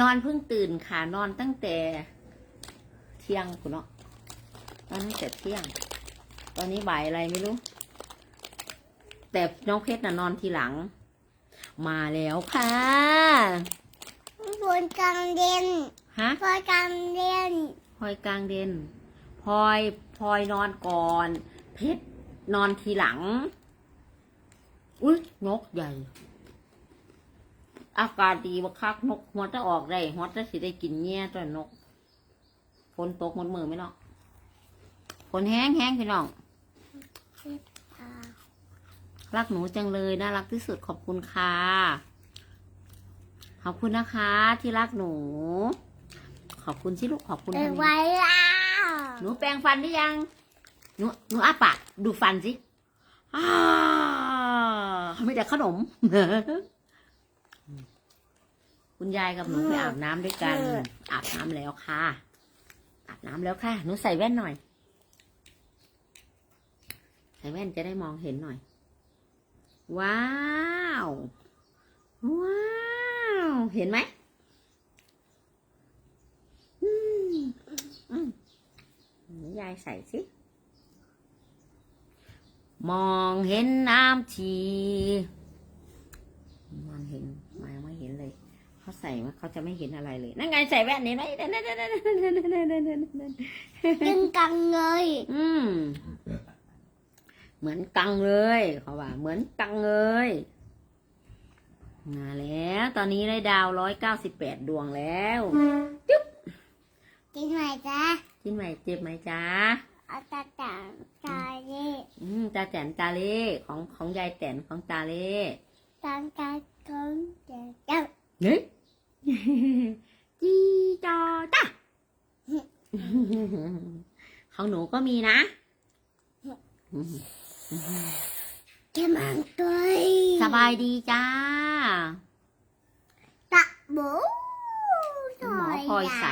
นอนเพิ่งตื่นค่ะ นอนตั้งแต่เที่ยงคุณเนาะนอนตั้งแต่เที่ยง ตอนนี้บ่ายอะไรไม่รู้ แต่น้องเพชรน่ะนอนทีหลัง มาแล้วค่ะบนกลางเด่นฮะบนกลางเด่นพลอยกลางเด่นพลอยพลอยนอนก่อน เพชรนอนทีหลัง อุ้ยนกใหญ่ อากาศดีบักคักนกหัวจะออกได้หัวจะสิได้กินเงี้ยตัวนกฝนตกหมดมือไหมเนาะฝนแห้งแห้งพี่น้องอ่ารักหนูจังเลยน่ารักที่สุดขอบคุณค่ะขอบคุณนะคะ ที่รักหนู ขอบคุณที่ลูกขอบคุณเปิดทำไมไว้แล้วหนูแปรงฟันหรือยัง หนูหนูอ้าปากดูฟันสิอ้าไม่แต่ขนม คุณยายกับหนูไปอาบน้ำด้วยกัน อาบน้ำแล้วค่ะ อาบน้ำแล้วค่ะ หนูใส่แว่นหน่อย ใส่แว่นจะได้มองเห็นหน่อย ว้าว ว้าว เห็นไหมอืมอืมยายใส่สิ มองเห็นน้ำที มองเห็นมาไม่เห็นเลย เขาใส่มาเขาจะไม่เห็นอะไรเลย นั่นไงใส่แว่นนี่ไหมนั่นนั่นนั่นนั่นนั่นนั่นนั่นนั่นนั่นดึงกังเลยอืมเหมือนกังเลยเขาว่า เหมือนกังเลยมาแล้ว ตอนนี้ได้ดาวร้อยเก้าสิบแปดดวงแล้วจุ๊บกินไหมจ๊ะจิ้นใหม่เจ็บไหมจ๊ะเอาตาแต่างตาเล่อืมตาแตนตาเล่ของของยายแตนของตาเล่ตาตาของเจ้าเจ้าเฮ้ย จีจอจ้าของหนูก็มีนะแกมันตัวสบายดีจ้า ตะบูหมอพลอยใส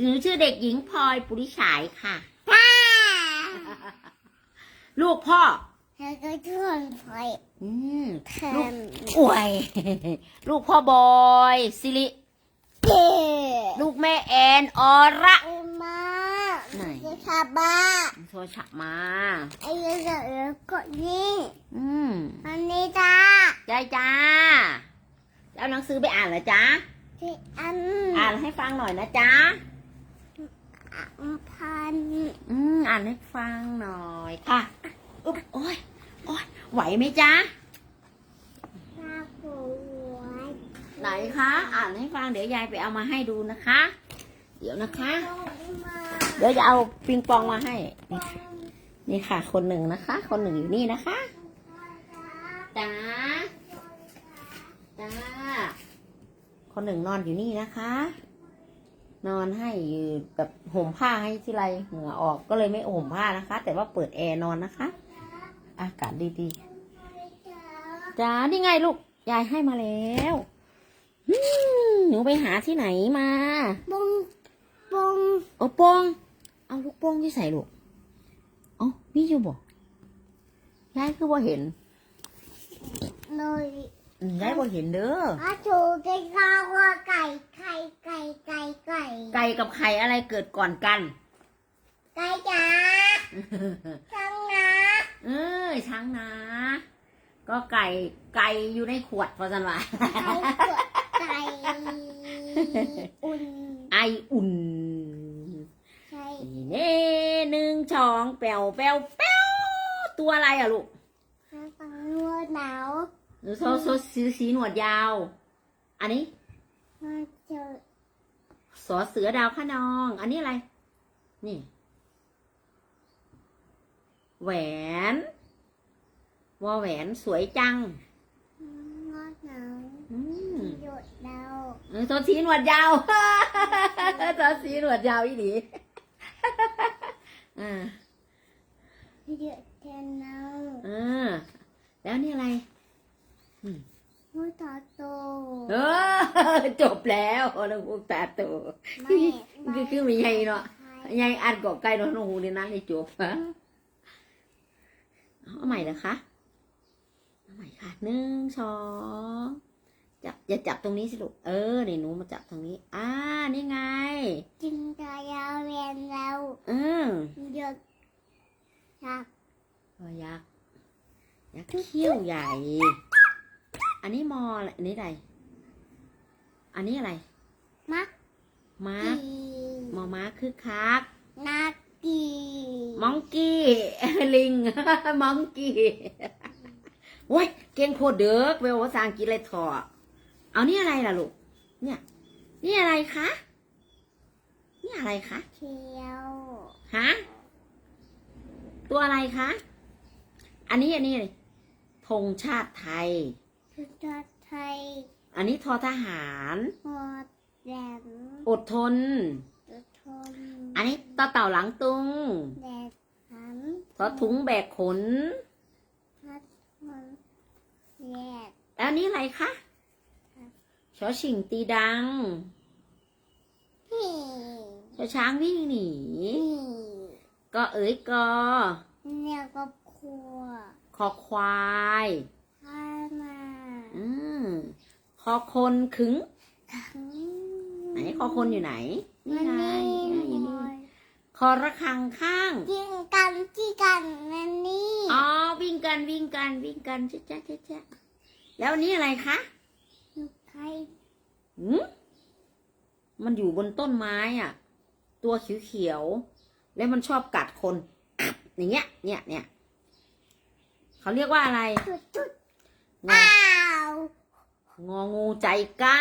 หนูชื่อเด็กหญิงพลอยปุริฉายค่ะป้าลูกพ่อแล้วก็ชวนพลอย อืมแทลูกนอวยลูกพ่อบอยสิริเจ๊ลูกแม่แอนอระเอ็มมาไหนจะชาบ้าโทรศัพท์มาไอ้เรื่องเรื่องกดนี่อืมอันนี้จ้ายายจ้าจะเอาหนังสือไปอ่านเหรอจ๊ะที่อันอ่านให้ฟังหน่อยนะจ๊ะอัมพันอืมอ่านให้ฟังหน่อยค่ะอุ๊บโอ้ยโอ้ย ไหวไหมจ๊ะไหนคะ อ่านให้ฟังเดี๋ยวยายไปเอามาให้ดูนะคะ เดี๋ยวนะคะ เดี๋ยวจะเอาปิงปองมาให้ นี่ค่ะนี่ค่ะ คนหนึ่งนะคะ คนหนึ่งอยู่นี่นะคะจ้าจ้าคนหนึ่งนอนอยู่นี่นะคะ นอนให้อยู่แบบห่มผ้าให้ที่ไรเหงื่อออกก็เลยไม่ห่มผ้านะคะ แต่ว่าเปิดแอร์นอนนะคะ อากาศดีๆจ้านี่ไงลูก ยายให้มาแล้วอืมหนูไปหาที่ไหนมาบงบงโอ้โป้งเอาลูกโป้งที่ใส่ลูกเอ๋อมีอยู่บ่ยายคือบ่เห็นเลยอืมยายบ่เห็นเด้ออาจูไก่ข้าวว่าไก่ไข่ไก่ไก่ไก่ไก่กับไข่อะไรเกิดก่อนกัน ไก่จ๋าจังนะ เอ้ยช้างนะ ก็ไก่ไก่อยู่ในขวดเพราะฉะนั้นว่าไก่กดไก่อุ่นไออุ่นใช่นี่เน่หนึ่งชองแปวแปวแปวตัวอะไรอะลูกน้ำปังนัวหนาวหรือโซโซสีสีหนวดยาว อันนี้มาเจอสอเสือดาวขนอง อันนี้อะไร นี่ แหวนวอแหวนสวยจังงอหนาวอืมหยดดาวเออตัวสีหนวดยาวตัวสีหนวดยาวอีหลีอ่าหยดแทนน้เออแล้วนี่อะไรำหัวตาโตเออจบแล้วน้องพวกตาโตไม่คือคือมีไงเนาะยายอัดกอกไก่น้องน้องหูนี่นะในจบฮะ เอาใหม่นะคะเอาใหม่ค่ะหนึ่งสองจับอย่าจับตรงนี้สิลูกเออนี่หนูมาจับตรงนี้ อ่านี่ไงจิงตายาวเรียนแล้วเออหยุดชักตัวยักษ์ยักษ์เขี้ยวใหญ่ อันนี้มออะไรอันนี้อะไรอันนี้อะไรมักม้ากีมอม้าคือคักนัก กีมองกี้ลิงมองกี้โว้ยเก่งโคตรเด้อไปเอาภาษาอังกฤษเลยถอเอานี่อะไรล่ะลูกเนี่ย นี่อะไรคะนี่อะไรคะเขียวฮะตัวอะไรคะอันนี้อันนี้อะไรธงชาติไทยชุดไทย อันนี้ทอทหารหัวแหลมอดทนตุทน อันนี้ต่อเต่าหลังตุงแดดหันทอถุงแบกขนพัดมันแยกแล้วอันนี้อะไรคะชอชิงตีดังนี่ชอช้างวิ่งหนีนี่ก็เอ๋ยกอเนี่ยก็ครัวคอควายข้ามาอืมคอคนขึงขังไหนคอคนอยู่ไหน นี่มันไงนี่อะอยู่มนี่อยคอระฆังข้างกินกันที่กันนั่นนี่อ๋อ วิ่งกันวิ่งกันวิ่งกันจ๊ะจ๊ะจ๊ะจ๊ะแล้วอันนี้อะไรคะใครหืมมันอยู่บนต้นไม้อะ ตัวเขียวๆ แล้วมันชอบกัดคน อย่างเงี้ย เนี่ยเนี่ยเขาเรียกว่าอะไรจุดจุดงออ้าว งองูใจกล้า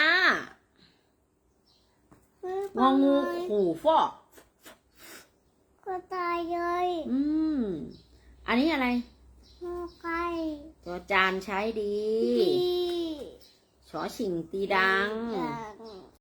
งองูขู่ฟอกก็ตายเลย อืม อันนี้อะไรงูไก่ตัวจานใช้ดีดีชอชิงตีดังดัง